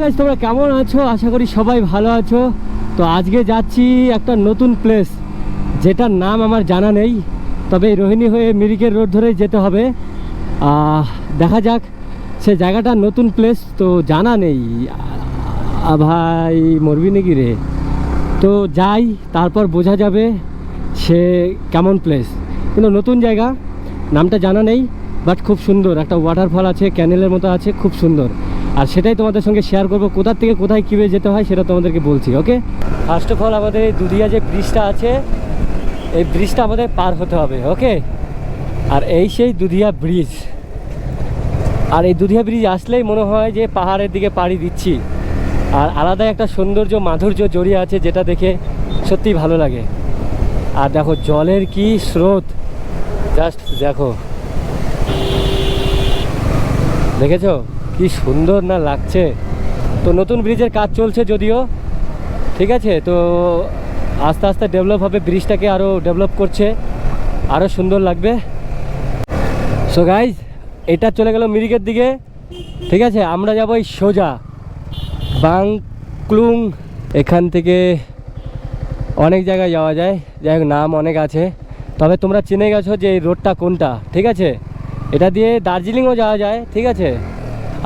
Guys তোমরা কেমন আছো? আশা করি সবাই ভালো আছো। তো আজকে যাচ্ছি একটা নতুন প্লেস যেটার নাম আমার জানা নেই। তবে রোহিণী হয়ে মিরিকের রোড ধরেই যেতে হবে। দেখা যাক, সে জায়গাটা নতুন প্লেস তো জানা নেই। ভাই, মরবি নাকি রে? তো যাই, তারপর বোঝা যাবে সে কেমন প্লেস কিন্তু নতুন জায়গা, নামটা জানা নেই বাট খুব সুন্দর। একটা ওয়াটারফল আছে ক্যানেলের মতো আছে, খুব সুন্দর। আর সেটাই তোমাদের সঙ্গে শেয়ার করব। কোথার থেকে কোথায় কীভাবে যেতে হয় সেটা তোমাদেরকে বলছি ওকে ফার্স্ট অফ অল আমাদের এই দুধিয়া যে ব্রিজটা আছে, এই ব্রিজটা আমাদের পার হতে হবে ওকে আর এই সেই দুধিয়া ব্রিজ আর এই দুধিয়া ব্রিজ আসলেই মনে হয় যে পাহাড়ের দিকে পাড়ি দিচ্ছি। আর আলাদা একটা সৌন্দর্য, মাধুর্য জড়িয়ে আছে যেটা দেখে সত্যিই ভালো লাগে। আর দেখো, জলের কি স্রোত। জাস্ট দেখো। দেখেছ? কি সুন্দর না লাগছে। তো নতুন ব্রিজের কাজ চলছে যদিও, ঠিক আছে? তো আস্তে আস্তে ডেভেলপ হবে, ব্রিজটাকে আরও ডেভেলপ করছে আরও সুন্দর লাগবে। সো গাইজ এটা চলে গেল মিরিকের দিকে, ঠিক আছে? আমরা যাব এই সোজা বাংক্লুং এখান থেকে অনেক জায়গায় যাওয়া যায়। যাই হোক, নাম অনেক আছে। তবে তোমরা চিনে গেছো যে এই রোডটা কোনটা, ঠিক আছে? এটা দিয়ে দার্জিলিংও যাওয়া যায়, ঠিক আছে?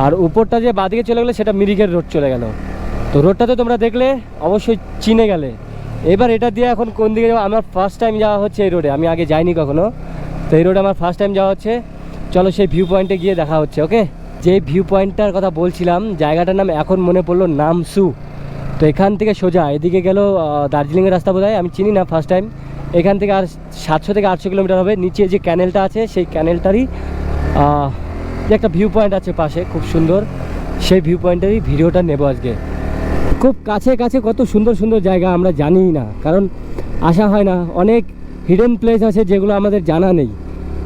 আর উপরটা যে বাদিকে চলে গেলে সেটা মিরিকের রোড চলে গেল। তো রোডটা তো তোমরা দেখলে অবশ্যই চিনে গেলে। এবার এটা দিয়ে এখন কোন দিকে যাব? আমার ফার্স্ট টাইম যাওয়া হচ্ছে এই রোডে আমি আগে যাইনি কখনো। তো এই রোডে আমার ফার্স্ট টাইম যাওয়া হচ্ছে। চলো সেই ভিউ পয়েন্টে গিয়ে দেখা হচ্ছে ওকে যে ভিউ পয়েন্টটার কথা বলছিলাম, জায়গাটার নাম এখন মনে পড়ল নামসু। তো এখান থেকে সোজা, এদিকে গেল দার্জিলিংয়ের রাস্তা বোধ আমি চিনি না ফার্স্ট টাইম এখান থেকে আর সাতশো থেকে আটশো কিলোমিটার হবে। নিচে যে ক্যানেলটা আছে, সেই ক্যানেলটারই যে একটা ভিউ পয়েন্ট আছে পাশে, খুব সুন্দর। সেই ভিউ পয়েন্টেরই ভিডিওটা নেব আজকে। খুব কাছে কাছে কত সুন্দর সুন্দর জায়গা আমরা জানিই না, কারণ আসা হয় না। অনেক হিডেন প্লেস আছে যেগুলো আমাদের জানা নেই।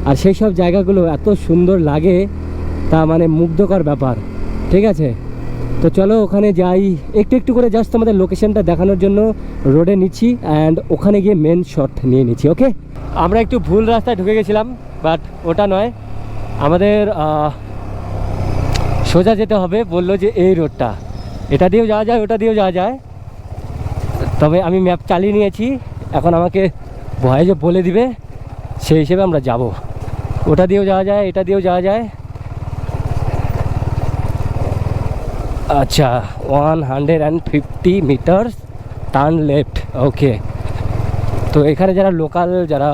আর সেই সব জায়গাগুলো এত সুন্দর লাগে, তা মানে মুগ্ধকর ব্যাপার। ঠিক আছে? তো চলো ওখানে যাই। একটু একটু করে জাস্ট আমাদের লোকেশনটা দেখানোর জন্য রোডে নিচ্ছি অ্যান্ড ওখানে গিয়ে মেন শট নিয়ে নিচ্ছি ওকে আমরা একটু ভুল রাস্তায় ঢুকে গেছিলাম বাট ওটা নয়। আমাদের সোজা যেতে হবে, বলল যে এই রোডটা এটা দিয়েও যাওয়া যায়, ওটা দিয়েও যাওয়া যায়। তবে আমি ম্যাপ চালিয়ে নিয়েছি। এখন আমাকে ভয়েসে বলে দিবে, সেই হিসেবে আমরা যাব। ওটা দিয়েও যাওয়া যায়, এটা দিয়েও যাওয়া যায়। আচ্ছা one hundred and fifty metres turn left okay তো এখানে যারা লোকাল যারা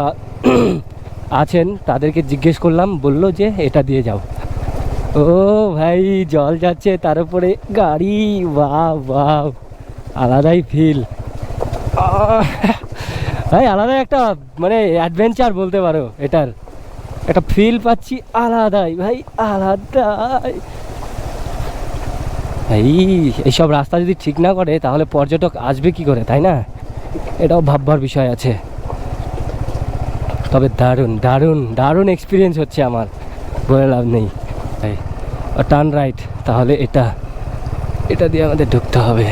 আছেন, তাদেরকে জিজ্ঞেস করলাম, বলল যে এটা দিয়ে যাও। ও ভাই, জল যাচ্ছে, তার উপরে গাড়ি বাহ বাহ আলাদাই ফিল ভাই, আলাদা একটা মানে অ্যাডভেঞ্চার বলতে পারো এটার। একটা ফিল পাচ্ছি আলাদাই, ভাই, আলাদাই। এই এইসব রাস্তা যদি ঠিক না করে, তাহলে পর্যটক আসবে কি করে, তাই না? এটাও ভাববার বিষয় আছে। তবে দারুণ দারুণ দারুণ এক্সপিরিয়েন্স হচ্ছে আমার। বলে লাভ নেই। টার্ন রাইট তাহলে এটা এটা দিয়ে আমাদের ঢুকতে হবে।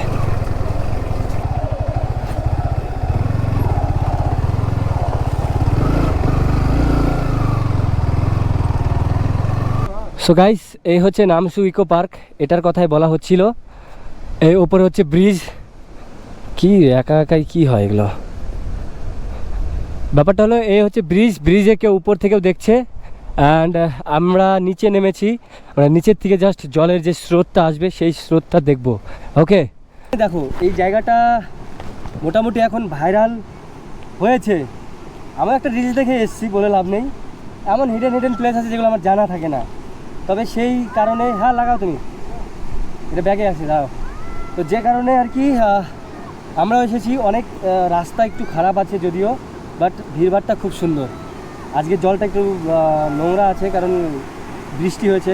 সো গাইস এই হচ্ছে নামসু ইকো পার্ক এটার কথাই বলা হচ্ছিল। এই ওপরে হচ্ছে ব্রিজ কি একা একাই কি হয় এগুলো? ব্যাপারটা হলো এই হচ্ছে ব্রিজ ব্রিজে কেউ উপর থেকেও দেখছে। অ্যান্ড আমরা নিচে নেমেছি। আমরা নিচের থেকে জাস্ট জলের যে স্রোতটা আসবে, সেই স্রোতটা দেখব। ওকে দেখো, এই জায়গাটা মোটামুটি এখন ভাইরাল হয়েছে। আমার একটা রিলস দেখে এসেছি, বলে লাভ নেই। এমন হিডেন হিডেন প্লেস আছে যেগুলো আমার জানা থাকে না। তবে সেই কারণে হ্যাঁ লাগাও তুমি। এটা ব্যাগে আছে দাও তো যে কারণে আর কি আমরা এসেছি। অনেক রাস্তা একটু খারাপ আছে যদিও। বাট ভিড়ভাড়টা খুব সুন্দর। আজকে জলটা একটু নোংরা আছে কারণ বৃষ্টি হয়েছে।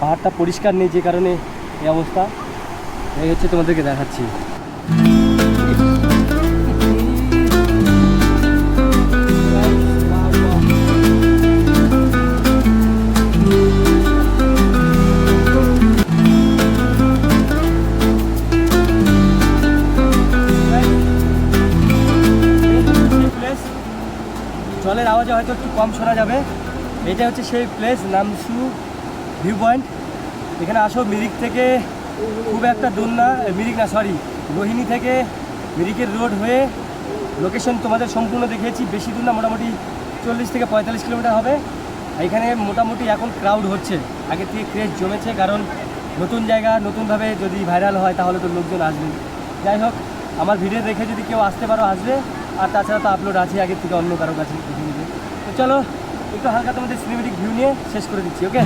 পাহাড়টা পরিষ্কার নেই যে কারণে এই অবস্থা। এই হচ্ছে তোমাদেরকে দেখাচ্ছি। জলের আওয়াজে হয়তো একটু কম শোনা যাবে। এটা হচ্ছে সেই প্লেস নামসু ভিউ পয়েন্ট এখানে আসো, মিরিক থেকে খুব একটা দূর না মিরিক না সরি রোহিণী থেকে মিরিকের রোড হয়ে লোকেশন তোমাদের সম্পূর্ণ দেখিয়েছি। বেশি দূর না, মোটামুটি চল্লিশ থেকে পঁয়তাল্লিশ কিলোমিটার হবে। এখানে মোটামুটি এখন ক্রাউড হচ্ছে। আগে থেকে ক্রেজ জমেছে, কারণ নতুন জায়গা, নতুনভাবে যদি ভাইরাল হয়, তাহলে তো লোকজন আসবে যাই হোক, আমার ভিডিও দেখে যদি কেউ আসতে পারো, আসবে। আর তাছাড়া তো আপলোড আছে আগের থেকে অন্য কারও কাছে দেখে তো চলো, একটু হালকা তোমাদের সিনেমেটিক ভিউ নিয়ে শেষ করে দিচ্ছি ওকে